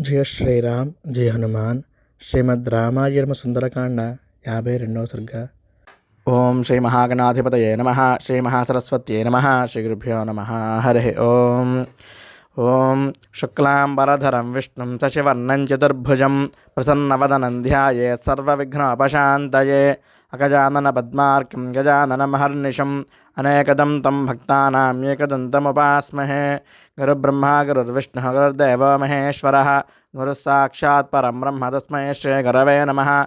జయ శ్రీరామ్ జయ హనుమాన్ శ్రీమద్ రామాయణ సుందరకాండ యాభై రెండవ సర్గ. ఓం శ్రీ మహాగణాధిపతయే నమ శ్రీ మహాసరస్వత్యే నమ శ్రీ గురుభ్యో నమ హరి ఓం. ओं शुक्लांबरधरम विष्णु सशिवर्णं चतुर्भुज प्रसन्नवदनं ध्यायेत् सर्वविघ्नोपशान्तये अगजाननपद्मार्कं गजाननमहर्निशम् अनेकदं तं तम एकदन्तमुपास्महे। गुरुब्रह्मा, गुरुर्विष्णुः, गुरुर्देवो महेश्वरः। गुरुः साक्षात् परं ब्रह्म तस्मै श्रीगुरवे नमः।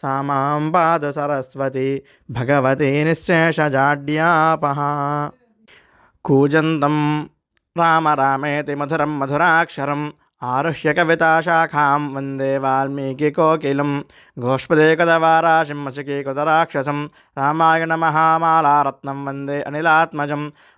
సామాం పాదు సరస్వతి భగవతి నిశ్శేషజాడ్యాపహ కూజంతం రామ రామేతి మధురం మధురాక్షరం ఆరుహ్య కవితాశాఖాం వందే వాల్మీకి కోకిలం గోష్పదే కదవారాశిం మసికీకృతరాక్షసం రామాయణ మహామాలారత్నం వందే అనిలాత్మజం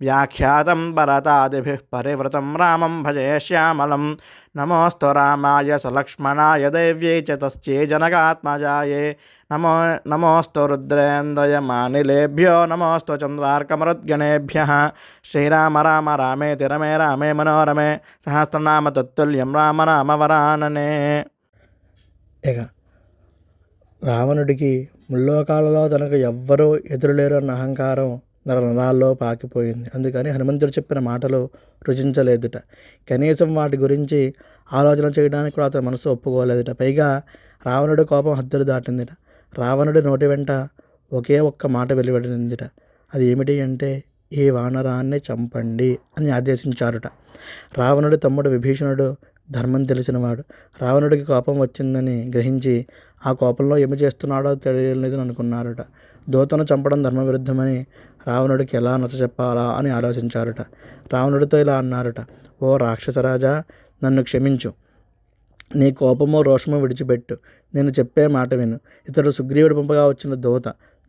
व्याख्यातं भरतादिभिः परिवृतं रामं भजे श्यामलं नमोऽस्तु रामाय सलक्ष्मणाय देव्यै च तस्यै जनकात्मजायै नमो नमोऽस्तु रुद्रेन्द्रयमानिलेभ्यो नमोऽस्तु चन्द्रार्कमरुद्गणेभ्यः श्रीराम राम रामेति रमे रामे मनोरमे సహస్రనామ తత్తుల్యం రామ రామ వరాననే ఇక రావణుడికి ముల్లోకాలలో తనకు ఎవ్వరూ ఎదురులేరు అన్న అహంకారం నర నరాల్లో పాకిపోయింది. అందుకని హనుమంతుడు చెప్పిన మాటలు రుచించలేదుట. కనీసం వాటి గురించి ఆలోచన చేయడానికి కూడా అతని మనసు ఒప్పుకోలేదుట. పైగా రావణుడి కోపం హద్దులు దాటిందిట. రావణుడి నోటి వెంట ఒకే ఒక్క మాట వెలువడిందిట అది ఏమిటి అంటే ఈ వానరాన్ని చంపండి అని ఆదేశించారుట. రావణుడి తమ్ముడు విభీషణుడు ధర్మం తెలిసినవాడు. రావణుడికి కోపం వచ్చిందని గ్రహించి ఆ కోపంలో ఏమి చేస్తున్నాడో తెలియలేదని అనుకున్నారట. దూతను చంపడం ధర్మవిరుద్ధమని రావణుడికి ఎలా నచ్చ చెప్పాలా అని ఆలోచించారట. రావణుడితో ఇలా అన్నారట. ఓ రాక్షసరాజా నన్ను క్షమించు. నీ కోపమో రోషమో విడిచిపెట్టు. నేను చెప్పే మాట విను. ఇతడు సుగ్రీవుడు పంపగా వచ్చిన దూత.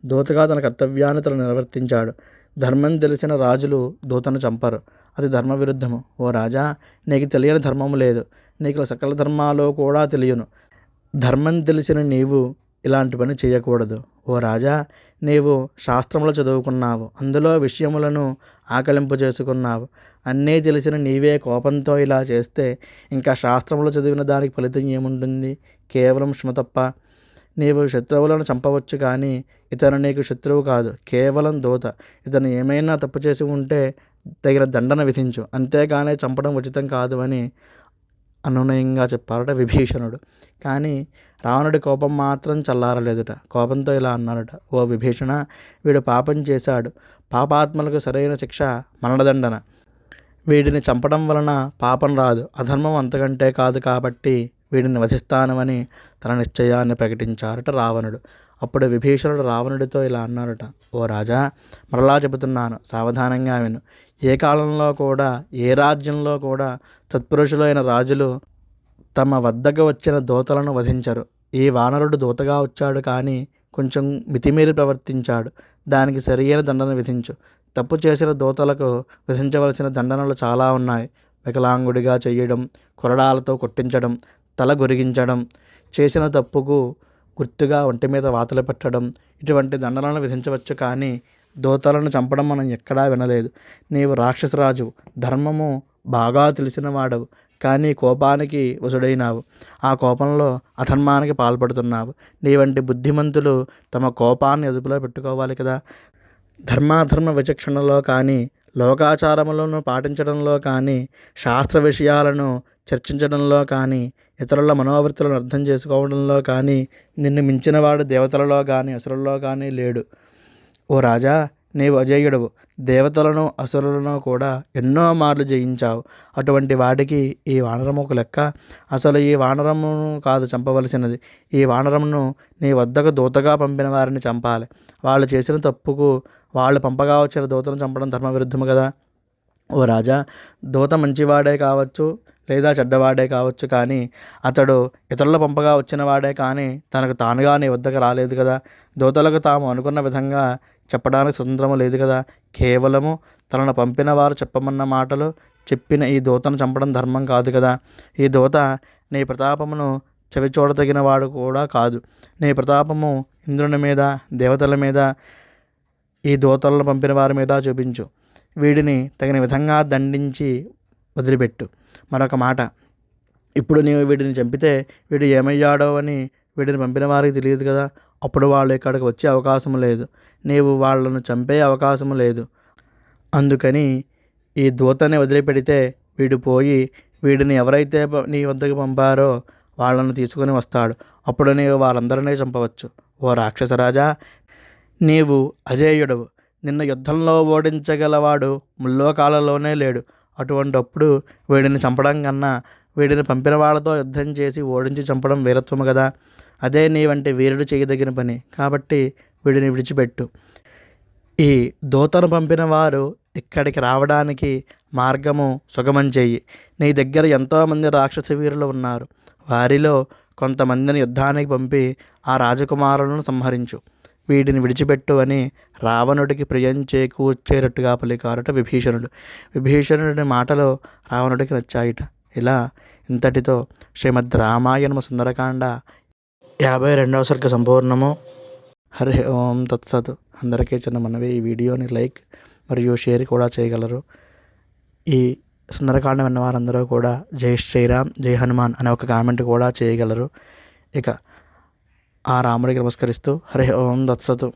దూతగా తన కర్తవ్యాన్ని తను నిర్వర్తించాడు. ధర్మం తెలిసిన రాజులు దూతను చంపరు. అది ధర్మ విరుద్ధము ఓ రాజా నీకు తెలియని ధర్మము లేదు. నీకు సకల ధర్మాలు కూడా తెలియను. ధర్మం తెలిసిన నీవు ఇలాంటి పని చేయకూడదు. ఓ రాజా నీవు శాస్త్రములు చదువుకున్నావు. అందులో విషయములను ఆకలింపు చేసుకున్నావు అన్నీ తెలిసిన నీవే కోపంతో ఇలా చేస్తే ఇంకా శాస్త్రములు చదివిన దానికి ఫలితం ఏముంటుంది? కేవలం శ్రమ తప్ప. నీవు శత్రువులను చంపవచ్చు కానీ ఇతను నీకు శత్రువు కాదు కేవలం దూత. ఇతను ఏమైనా తప్పు చేసి ఉంటే తగిన దండన విధించు. అంతేగానే చంపడం ఉచితం కాదు అని అనునయంగా చెప్పారట విభీషణుడు. కానీ రావణుడి కోపం మాత్రం చల్లారలేదుట. కోపంతో ఇలా అన్నాడట. ఓ విభీషణ వీడు పాపం చేశాడు. పాపాత్మలకు సరైన శిక్ష మరణదండన. వీడిని చంపడం వలన పాపం రాదు. అధర్మం అంతకంటే కాదు కాబట్టి వీడిని వధిస్తానమని తన నిశ్చయాన్ని ప్రకటించారట రావణుడు. అప్పుడు విభీషణుడు రావణుడితో ఇలా అన్నాడట ఓ రాజా మరలా చెబుతున్నాను సావధానంగా విను. ఏ కాలంలో కూడా ఏ రాజ్యంలో కూడా సత్పురుషులైన రాజులు తమ వద్దకు వచ్చిన దూతలను వధించరు. ఈ వానరుడు దూతగా వచ్చాడు కానీ కొంచెం మితిమీరి ప్రవర్తించాడు. దానికి సరియైన దండన విధించు. తప్పు చేసిన దూతలకు విధించవలసిన దండనలు చాలా ఉన్నాయి. వికలాంగుడిగా చేయడం కొరడాలతో కొట్టించడం తల గొరిగించడం చేసిన తప్పుకు గుర్తుగా ఒంటి మీద వాతలు పెట్టడం ఇటువంటి దండలను విధించవచ్చు కానీ దూతలను చంపడం మనం ఎక్కడా వినలేదు. నీవు రాక్షసరాజు ధర్మము బాగా తెలిసిన వాడవు కానీ కోపానికి వసుడైనావు ఆ కోపంలో అధర్మానికి పాల్పడుతున్నావు. నీ వంటి బుద్ధిమంతులు తమ కోపాన్ని అదుపులో పెట్టుకోవాలి కదా. ధర్మాధర్మ విచక్షణలో కానీ లోకాచారములను పాటించడంలో కానీ శాస్త్ర విషయాలను చర్చించడంలో కానీ ఇతరుల మనోవృత్తులను అర్థం చేసుకోవడంలో కానీ నిన్ను మించినవాడు దేవతలలో కానీ అసురుల్లో కానీ లేడు. ఓ రాజా నీవు అజేయుడవు. దేవతలను అసురులను కూడా ఎన్నో మార్లు జయించావు. అటువంటి వాడికి ఈ వానరము ఒక లెక్క. అసలు ఈ వానరమును కాదు చంపవలసినది. ఈ వానరమును నీ వద్దకు దూతగా పంపిన వారిని చంపాలి. వాళ్ళు చేసిన తప్పుకు వాళ్ళు పంపగా వచ్చిన దూతను చంపడం ధర్మవిరుద్ధము కదా? ఓ రాజా దూత మంచివాడే కావచ్చు లేదా చెడ్డవాడే కావచ్చు కానీ అతడు ఇతరుల పంపగా వచ్చినవాడే కానీ తనకు తానుగా నీ వద్దకు రాలేదు కదా. దూతలకు తాము అనుకున్న విధంగా చెప్పడానికి స్వతంత్రము లేదు కదా. కేవలము తనను పంపిన వారు చెప్పమన్న మాటలు చెప్పిన ఈ దూతను చంపడం ధర్మం కాదు కదా. ఈ దూత నీ ప్రతాపమును చవిచూడదగిన వాడు కూడా కాదు. నీ ప్రతాపము ఇంద్రుని మీద దేవతల మీద ఈ దూతలను పంపిన వారి మీద చూపించు. వీడిని తగిన విధంగా దండించి వదిలిపెట్టు. మరొక మాట. ఇప్పుడు నీవు వీడిని చంపితే వీడు ఏమయ్యాడో అని వీడిని పంపిన వారికి తెలియదు కదా. అప్పుడు వాళ్ళు ఇక్కడికి వచ్చే అవకాశం లేదు. నీవు వాళ్ళను చంపే అవకాశం లేదు. అందుకని ఈ దూతని వదిలిపెడితే వీడు పోయి వీడిని ఎవరైతే నీ వద్దకు పంపారో వాళ్ళను తీసుకొని వస్తాడు. అప్పుడు నీవు వారందరినీ చంపవచ్చు. ఓ రాక్షసరాజా నీవు అజేయుడవు. నిన్న యుద్ధంలో ఓడించగలవాడు ముల్లోకాలలోనే లేడు. అటువంటప్పుడు వీడిని చంపడం కన్నా వీడిని పంపిన వాళ్ళతో యుద్ధం చేసి ఓడించి చంపడం వీరత్వము కదా. అదే నీ వంటి వీరుడు చేయదగిన పని. కాబట్టి వీడిని విడిచిపెట్టు. ఈ దూతను పంపిన వారు ఇక్కడికి రావడానికి మార్గము సుగమం చెయ్యి. నీ దగ్గర ఎంతోమంది రాక్షస వీరులు ఉన్నారు. వారిలో కొంతమందిని యుద్ధానికి పంపి ఆ రాజకుమారులను సంహరించు. వీడిని విడిచిపెట్టు అని రావణుడికి ప్రియం చేకూర్చేటట్టుగా పలికారట విభీషణుడు. విభీషణుడి మాటలు రావణుడికి నచ్చాయిట. ఇలా ఇంతటితో శ్రీమద్ రామాయణము సుందరకాండ యాభై రెండవ సర్గ సంపూర్ణము. హరి ఓం తత్సత్. అందరికీ చిన్న మనవి ఈ వీడియోని లైక్ మరియు షేర్ కూడా చేయగలరు. ఈ సుందరకాండ విన్న వారందరూ కూడా జై శ్రీరామ్ జై హనుమాన్ అనే ఒక కామెంట్ కూడా చేయగలరు. ఇక ఆ రాముడికి నమస్కరిస్తూ హరి ఓం దత్సతు.